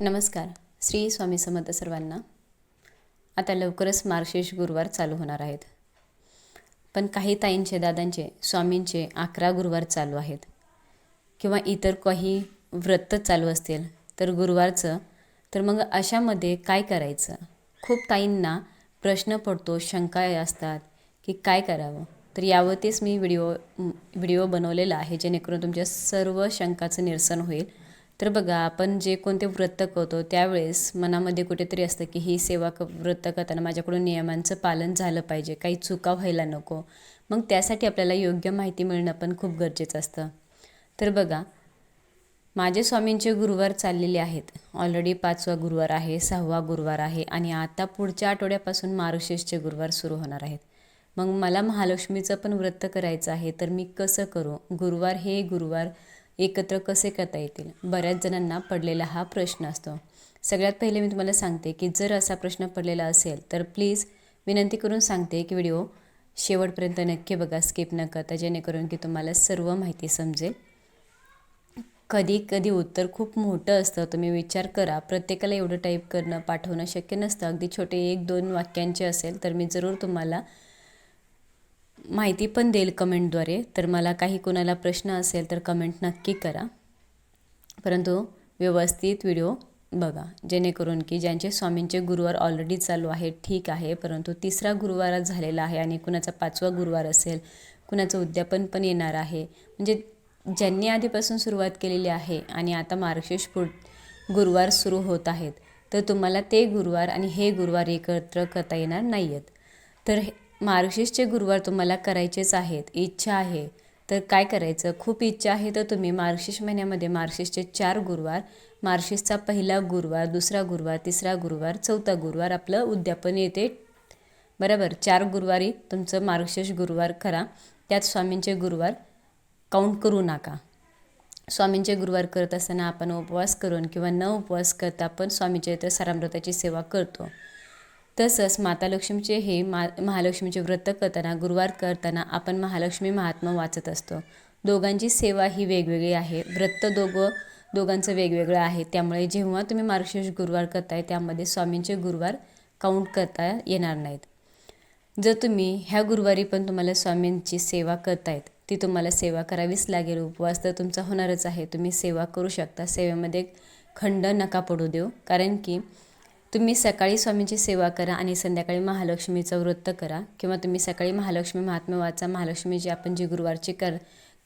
नमस्कार. श्री स्वामी समर्थ सर्वांना. आता लवकरच मार्गशीर्ष गुरुवार चालू होणार आहेत. पण काही ताईंचे दादांचे स्वामींचे अकरा गुरुवार चालू आहेत. किंवा इतर काही व्रत चालू असतील तर गुरुवारचं. तर मग अशामध्ये काय करायचं? खूप ताईंना प्रश्न पडतो शंका असतात की काय करावं? तर यावरतीच मी व्हिडिओ व्हिडिओ बनवलेला आहे जेणेकरून तुमच्या सर्व शंकाचं निरसन होईल. तर बघा आपण जे कोणते व्रत करतो त्यावेळेस मनामध्ये कुठेतरी असतं की ही सेवा क व्रत करताना माझ्याकडून नियमांचं पालन झालं पाहिजे. काही चुका व्हायला नको. मग त्यासाठी आपल्याला योग्य माहिती मिळणं पण खूप गरजेचं असतं. तर बघा माझे स्वामींचे गुरुवार चाललेले आहेत. ऑलरेडी पाचवा गुरुवार आहे सहावा गुरुवार आहे आणि आता पुढच्या आठवड्यापासून मारुशेषचे गुरुवार सुरू होणार आहेत. मग मला महालक्ष्मीचं पण व्रत करायचं आहे तर मी कसं करू? गुरुवार हे गुरुवार एकत्र कसे करता येतील? बऱ्याच जणांना पडलेला हा प्रश्न असतो. सगळ्यात पहिले मी तुम्हाला सांगते की जर असा प्रश्न पडलेला असेल तर प्लीज विनंती करून सांगते की व्हिडिओ शेवटपर्यंत नक्की बघा स्किप न करता जेणेकरून की तुम्हाला सर्व माहिती समजेल. कधी कधी उत्तर खूप मोठं असतं. तुम्ही विचार करा. प्रत्येकाला एवढं टाईप करणं पाठवणं शक्य नसतं. अगदी छोटे एक दोन वाक्यांचे असेल तर मी जरूर तुम्हाला माहिती पण देईल कमेंटद्वारे. तर मला काही कोणाला प्रश्न असेल तर कमेंट नक्की करा. परंतु व्यवस्थित व्हिडिओ बघा. जेणेकरून की ज्यांचे स्वामींचे गुरुवार ऑलरेडी चालू आहे ठीक आहे. परंतु तिसरा गुरुवार झालेला आहे आणि कुणाचा पाचवा गुरुवार असेल कुणाचं उद्यापन पण येणार आहे. म्हणजे ज्यांनी आधीपासून सुरुवात केलेली आहे आणि आता मार्गशीर्ष पुढ गुरुवार सुरू होत आहेत तर तुम्हाला ते गुरुवार आणि हे गुरुवार एकत्र करता येणार नाही आहेत तर मार्गशीर्षचे गुरुवार तुम्हाला करायचेच आहेत. इच्छा आहे. तर काय करायचं? खूप इच्छा आहे तर तुम्ही मार्गशीर्ष महिन्यामध्ये मार्गशीर्षचे चार गुरुवार मार्गशीर्षचा पहिला गुरुवार दुसरा गुरुवार तिसरा गुरुवार चौथा गुरुवार आपलं उद्यापन येते. बरोबर? चार गुरुवारी तुमचं मार्गशीर्ष गुरुवार करा. त्यात स्वामींचे गुरुवार काउंट करू नका. स्वामींचे गुरुवार करत असताना आपण उपवास करून किंवा न उपवास करता पण स्वामीचे तर सारामृताची सेवा करतो. तसंच माता लक्ष्मीचे हे मा महालक्ष्मीचे व्रत करताना गुरुवार करताना आपण महालक्ष्मी महात्मा वाचत असतो. दोघांची सेवा ही वेगवेगळी आहे. व्रत दोघं दोघांचं वेगवेगळं आहे. त्यामुळे जेव्हा तुम्ही मार्गशीर्ष गुरुवार करताय त्यामध्ये स्वामींचे गुरुवार काउंट करता येणार नाहीत. जर तुम्ही ह्या गुरुवारी पण तुम्हाला स्वामींची सेवा करतायत ती तुम्हाला सेवा करावीच लागेल. उपवास तर तुमचा होणारच आहे. तुम्ही सेवा करू शकता. सेवेमध्ये खंड नका पडू देऊ. कारण की तुम्ही सकाळी स्वामींची सेवा करा आणि संध्याकाळी महालक्ष्मीचं व्रत करा किंवा तुम्ही सकाळी महालक्ष्मी महात्मा वाचा महालक्ष्मीची आपण जी गुरुवारची कर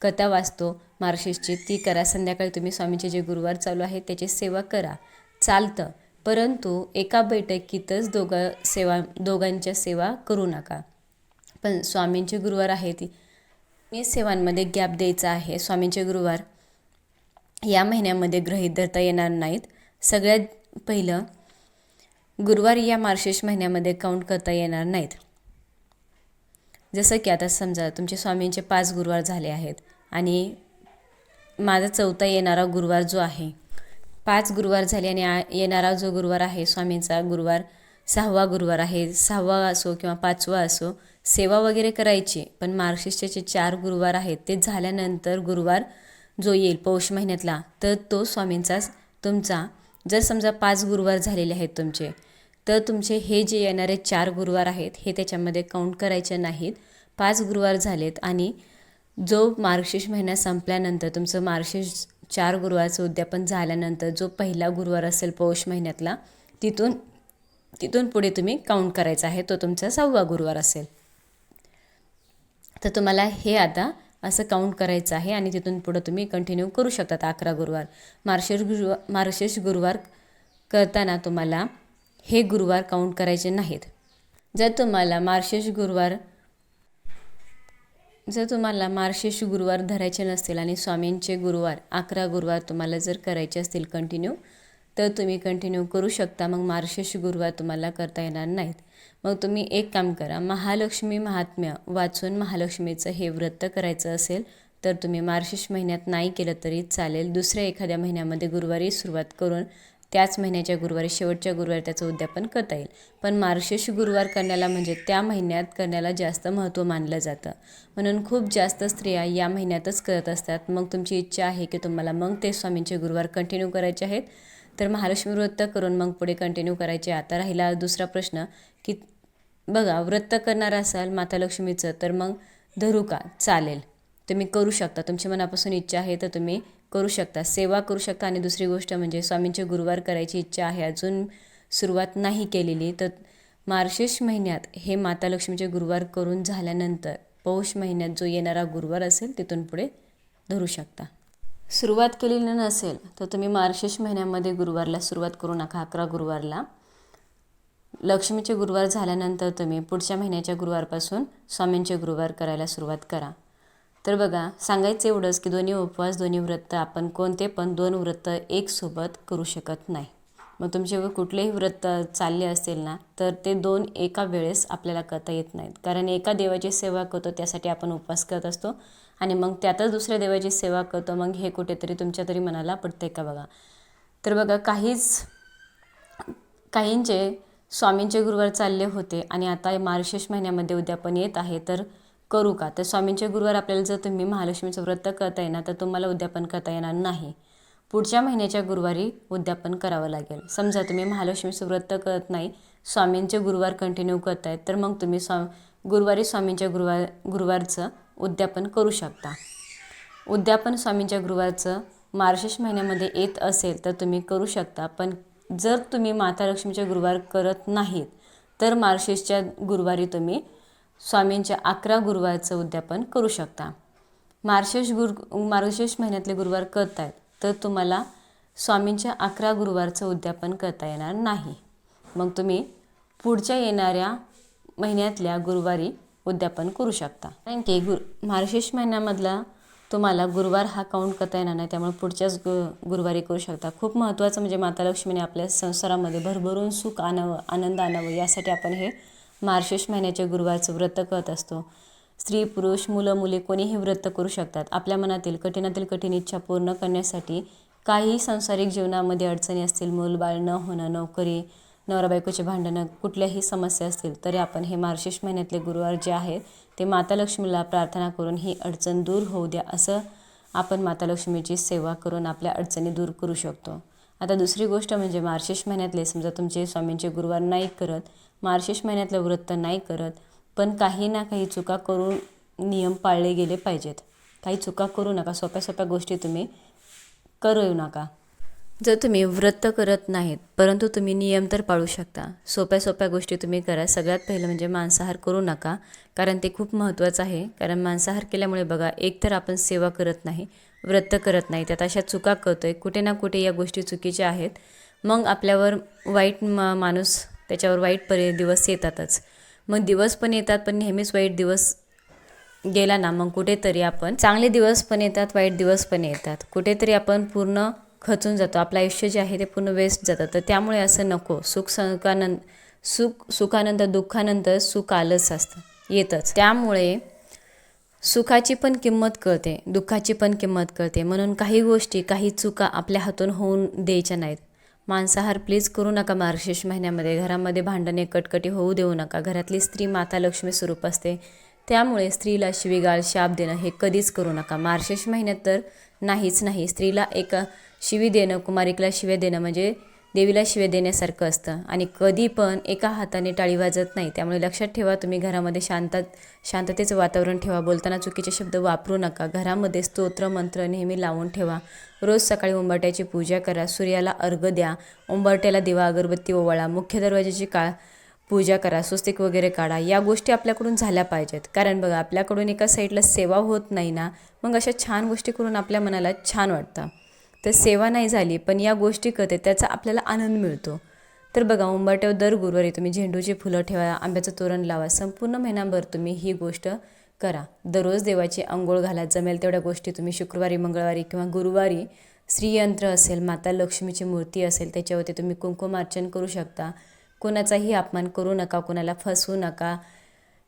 कथा वाचतो मार्शिसची ती करा. संध्याकाळी तुम्ही स्वामींचे जे गुरुवार चालू आहे त्याची सेवा करा. चालतं. परंतु एका बैठकीतच दोघं सेवा दोघांच्या सेवा करू नका. पण स्वामींचे गुरुवार आहे ती. मी सेवांमध्ये गॅप द्यायचा आहे. स्वामींचे गुरुवार या महिन्यामध्ये गृहीत धरता येणार नाहीत. सगळ्यात पहिलं गुरुवार या मार्गशीर्ष महिन्यामध्ये काउंट करता येणार नाहीत. जसं की आता समजा तुमचे स्वामींचे पाच गुरुवार झाले आहेत आणि माझा चौथा येणारा गुरुवार जो आहे पाच गुरुवार झाले आणि येणारा जो गुरुवार आहे स्वामींचा गुरुवार सहावा गुरुवार आहे सहावा असो किंवा पाचवा असो सेवा वगैरे करायची पण मार्गशीर्षचे चार गुरुवार आहेत ते झाल्यानंतर गुरुवार जो येईल पौष महिन्यातला तर तो स्वामींचा तुमचा. जर समजा पाच गुरुवार झालेले आहेत तुमचे तर तुमचे हे जे येणारे चार गुरुवार आहेत हे त्याच्यामध्ये काउंट करायचे नाहीत. पाच गुरुवार झालेत आणि जो मार्गशीर्ष महिना संपल्यानंतर तुमचं मार्गशीर्ष चार गुरुवारचं उद्यापन झाल्यानंतर जो पहिला गुरुवार असेल पौष महिन्यातला तिथून तिथून पुढे तुम्ही काउंट करायचा आहे तो तुमचा सहावा गुरुवार असेल. तर तुम्हाला हे आता असं काउंट करायचं आहे आणि तिथून पुढं तुम्ही कंटिन्यू करू शकतात अकरा गुरुवार. मार्शेश गुरुवार मार्शेश गुरुवार करताना तुम्हाला हे गुरुवार काउंट करायचे नाहीत. जर तुम्हाला मार्शेश गुरुवार जर तुम्हाला मार्शेश गुरुवार धरायचे नसतील आणि स्वामींचे गुरुवार अकरा गुरुवार तुम्हाला जर करायचे असतील कंटिन्यू तर तुम्ही कंटिन्यू करू शकता. मग मार्शेश गुरुवार तुम्हाला करता येणार नाहीत. मग तुम्ही एक काम करा. महालक्ष्मी महात्म्य वाचून महालक्ष्मीचं हे व्रत करायचं असेल तर तुम्ही मार्शेश महिन्यात नाही केलं तरी चालेल. दुसऱ्या एखाद्या महिन्यामध्ये गुरुवारी सुरुवात करून त्याच महिन्याच्या गुरुवारी शेवटच्या गुरुवारी त्याचं उद्यापन करता येईल. पण मार्गशीर्ष गुरुवार करण्याला म्हणजे त्या महिन्यात करण्याला जास्त महत्त्व मानलं जातं. म्हणून खूप जास्त स्त्रिया या महिन्यातच करत असतात. मग तुमची इच्छा आहे की तुम्हाला मग ते स्वामींचे गुरुवार कंटिन्यू करायचे आहेत. तर महालक्ष्मी व्रत करून मग पुढे कंटिन्यू करायचे. आता राहिला दुसरा प्रश्न की बघा व्रत करणार असाल माता लक्ष्मीचं तर मग धरू का? चालेल. तुम्ही करू शकता. तुमची मनापासून इच्छा आहे तर तुम्ही करू शकता सेवा करू शकता. आणि दुसरी गोष्ट म्हणजे स्वामींचे गुरुवार करायची इच्छा आहे अजून सुरुवात नाही केलेली तर मार्शेश महिन्यात हे माता लक्ष्मीचे गुरुवार करून झाल्यानंतर पौष महिन्यात जो येणारा गुरुवार असेल तिथून पुढे धरू शकता. सुरुवात केलेली नसेल तर तुम्ही मार्शेश महिन्यामध्ये गुरुवारला सुरुवात करू नका अकरा गुरुवारला. लक्ष्मीचे गुरुवार झाल्यानंतर तुम्ही पुढच्या महिन्याच्या गुरुवारपासून स्वामींचे गुरुवार करायला सुरुवात करा. तर बघा सांगायचं एवढंच की दोन्ही उपवास दोन्ही व्रत आपण कोणते पण दोन व्रत एकसोबत करू शकत नाही. मग तुमचे कुठलेही व्रत चालले असेल ना तर ते दोन एका वेळेस आपल्याला करता येत नाहीत. कारण एका देवाची सेवा करतो त्यासाठी आपण उपवास करत असतो. आणि मग त्यातच दुसऱ्या देवाची सेवा करतो मग हे कुठेतरी तुमच्या तरी मनाला पडते का बघा? तर बघा काहीच काहींचे स्वामींचे गुरुवार चालले होते आणि आता मार्गशीर्ष महिन्यामध्ये उद्या पण येत आहे. तर करू का? तर स्वामींचे गुरुवार आपल्याला जर तुम्ही महालक्ष्मीचं व्रत करता येणार तर तुम्हाला उद्यापन करता येणार नाही. पुढच्या महिन्याच्या गुरुवारी उद्यापन करावं लागेल. समजा तुम्ही महालक्ष्मीचं व्रत करत नाही स्वामींचे गुरुवार कंटिन्यू करतायत तर मग तुम्ही स्वा गुरुवारी स्वामींच्या गुरुवार गुरुवारचं उद्यापन करू शकता. उद्यापन स्वामींच्या गुरुवारचं मार्गशीर्ष महिन्यामध्ये येत असेल तर तुम्ही करू शकता. पण जर तुम्ही माता लक्ष्मीचे गुरुवार करत नाहीत तर मार्शेसच्या गुरुवारी तुम्ही स्वामींच्या अकरा गुरुवारचं उद्यापन करू शकता. मार्गशीर्ष गुरु मार्गशीर्ष महिन्यातले गुरुवार करतायत तर तुम्हाला स्वामींच्या अकरा गुरुवारचं उद्यापन करता येणार नाही. मग तुम्ही पुढच्या येणाऱ्या महिन्यातल्या गुरुवारी उद्यापन करू शकता. कारण की गुरु मार्गशीर्ष महिन्यामधला तुम्हाला गुरुवार हा काउंट करता येणार नाही त्यामुळे पुढच्याच गु गुरुवारी करू शकता. खूप महत्त्वाचं म्हणजे माता लक्ष्मीने आपल्या संसारामध्ये भरभरून सुख आणावं आनंद आणावं यासाठी आपण हे मार्गशीर्ष महिन्याच्या गुरुवारचं व्रत करत असतो. स्त्री पुरुष मुलं मुले कोणीही व्रत करू शकतात. आपल्या मनातील कठीणातील कठीण इच्छा पूर्ण करण्यासाठी काही सांसारिक जीवनामध्ये अडचणी असतील मूलबाळ न होणं नोकरी नवरा बायकोचे भांडणं कुठल्याही समस्या असतील तरी आपण हे मार्गशीर्ष महिन्यातले गुरुवार जे आहेत ते माता लक्ष्मीला प्रार्थना करून ही अडचण दूर होऊ द्या असं आपण माता लक्ष्मीची सेवा करून आपल्या अडचणी दूर करू शकतो. आता दुसरी गोष्ट म्हणजे मार्शेश महिन्यातले समजा तुमचे स्वामींचे गुरुवार नाही करत मार्शेश महिन्यातलं व्रत नाही करत पण काही ना काही चुका करून नियम पाळले गेले पाहिजेत. काही चुका करू नका सोप्या सोप्या गोष्टी तुम्ही करू नका. जर तुम्ही व्रत करत नाहीत परंतु तुम्ही नियम तर पाळू शकता. सोप्या सोप्या गोष्टी तुम्ही करा. सगळ्यात पहिलं म्हणजे मांसाहार करू नका कारण ते खूप महत्त्वाचं आहे. कारण मांसाहार केल्यामुळे बघा एक तर आपण सेवा करत नाही व्रत करत नाही. त्यात अशा चुका करतो आहे कुठे ना कुठे या गोष्टी चुकीच्या आहेत. मग आपल्यावर वाईट मा माणूस त्याच्यावर वाईट परि दिवस येतातच. मग दिवस पण येतात पण नेहमीच वाईट दिवस गेला ना मग कुठेतरी आपण चांगले दिवस पण येतात वाईट दिवस पण येतात. कुठेतरी आपण पूर्ण खचून जातो. आपलं आयुष्य जे आहे ते पूर्ण वेस्ट जातं. तर त्यामुळे असं नको. सुख सुखानंद सुख सुखानंतर दुःखानंतर सुख आलंच असतं. येतंच. त्यामुळे सुखाची पण किंमत कळते दुःखाची पण किंमत कळते. म्हणून काही गोष्टी काही चुका आपल्या हातून होऊन द्यायच्या नाहीत. मांसाहार प्लीज करू नका मार्गशीर्ष महिन्यामध्ये. घरामध्ये भांडणे कटकटी होऊ देऊ नका. घरातली स्त्री माता लक्ष्मी स्वरूप असते. त्यामुळे स्त्रीला शिवीगाळ शाप देणं हे कधीच करू नका. मार्गशीर्ष महिन्यात तर नाहीच नाही. स्त्रीला एक शिवी देणं कुमारिकला शिव्या देणं म्हणजे देवीला शिवे देण्यासारखं असतं. आणि कधी पण एका हाताने टाळी वाजत नाही. त्यामुळे लक्षात ठेवा तुम्ही घरामध्ये शांत शांततेचं वातावरण ठेवा. बोलताना चुकीचे शब्द वापरू नका. घरामध्ये स्तोत्र मंत्र नेहमी लावून ठेवा. रोज सकाळी उंबरट्याची पूजा करा. सूर्याला अर्घ द्या. उंबरट्याला दिवा अगरबत्ती ओवाळा. मुख्य दरवाजाची का पूजा करा. स्वस्तिक वगैरे काढा. या गोष्टी आपल्याकडून झाल्या पाहिजेत. कारण बघा आपल्याकडून एका साईडला सेवा होत नाही ना मग अशा छान गोष्टी करून आपल्या मनाला छान वाटतं. तर सेवा नाही झाली पण या गोष्टी करते त्याचा आपल्याला आनंद मिळतो. तर बघा उंबरट्यावर दर गुरुवारी तुम्ही झेंडूची फुलं ठेवा आंब्याचं तोरण लावा संपूर्ण महिनाभर तुम्ही ही गोष्ट करा. दररोज देवाची आंघोळ घाला जमेल तेवढ्या गोष्टी तुम्ही शुक्रवारी मंगळवारी किंवा गुरुवारी श्रीयंत्र असेल माता लक्ष्मीची मूर्ती असेल त्याच्यावरती तुम्ही कुंकुमार्चन करू शकता. कोणाचाही अपमान करू नका कोणाला फसवू नका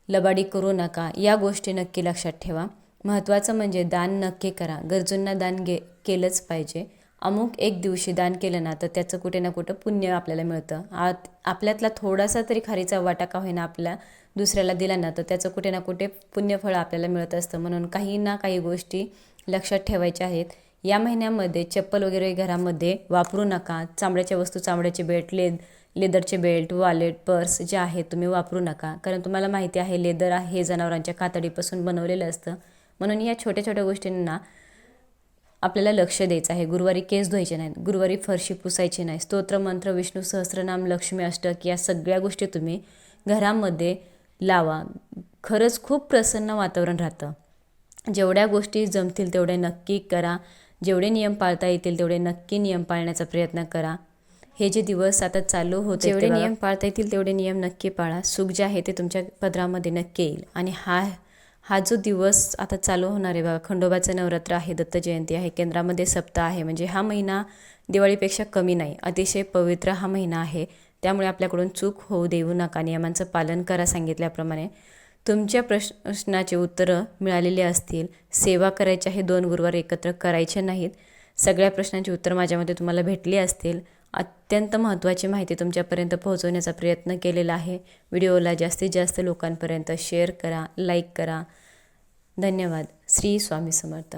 लबाडी करू नका या गोष्टी नक्की लक्षात ठेवा. महत्त्वाचं म्हणजे दान नक्की करा. गरजूंना दान गे केलंच पाहिजे. अमुक एक दिवशी दान केलं ना तर त्याचं कुठे ना कुठं पुण्य आपल्याला मिळतं. आत आपल्यातला थोडासा तरी खारीचा वाटा का होईना आपल्या दुसऱ्याला दिला ना तर त्याचं कुठे ना कुठे पुण्यफळ आपल्याला मिळत असतं. म्हणून काही ना काही गोष्टी लक्षात ठेवायच्या आहेत. या महिन्यामध्ये चप्पल वगैरे घरामध्ये वापरू नका. चामड्याच्या वस्तू चामड्याचे बेल्ट लेद लेदरचे बेल्ट वॉलेट पर्स जे आहे तुम्ही वापरू नका. कारण तुम्हाला माहिती आहे लेदर हे जनावरांच्या कातडीपासून बनवलेलं असतं. म्हणून या छोट्या छोट्या गोष्टींना आपल्याला लक्ष द्यायचं आहे. गुरुवारी केस धुवायचे नाहीत. गुरुवारी फरशी पुसायची नाही. स्तोत्र मंत्र विष्णू सहस्त्रनाम लक्ष्मी अष्टक या सगळ्या गोष्टी तुम्ही घरामध्ये लावा. खरंच खूप प्रसन्न वातावरण राहतं. जेवढ्या गोष्टी जमतील तेवढे नक्की करा. जेवढे नियम पाळता येतील तेवढे नक्की नियम पाळण्याचा प्रयत्न करा. हे जे दिवस आता चालू होते जेवढे नियम पाळता येतील तेवढे नियम नक्की पाळा. सुख जे आहे ते तुमच्या पदरामध्ये नक्की येईल. आणि हा हा जो दिवस आता चालू होणार आहे बाबा खंडोबाचं नवरात्र आहे दत्त जयंती आहे केंद्रामध्ये सप्ताह आहे म्हणजे हा महिना दिवाळीपेक्षा कमी नाही अतिशय पवित्र हा महिना आहे. त्यामुळे आपल्याकडून चूक होऊ देऊ नका नियमांचं पालन करा सांगितल्याप्रमाणे. तुमच्या प्रश्नाचे उत्तरं मिळालेली असतील सेवा करायच्या हे दोन गुरुवार एकत्र करायचे नाहीत सगळ्या प्रश्नांची उत्तरं माझ्यामध्ये तुम्हाला भेटली असतील अत्यंत महत्त्वाची माहिती तुमच्यापर्यंत पोहोचवण्याचा प्रयत्न केलेला आहे. व्हिडिओला जास्तीत जास्त लोकांपर्यंत शेअर करा लाईक करा. धन्यवाद. श्री स्वामी समर्थ.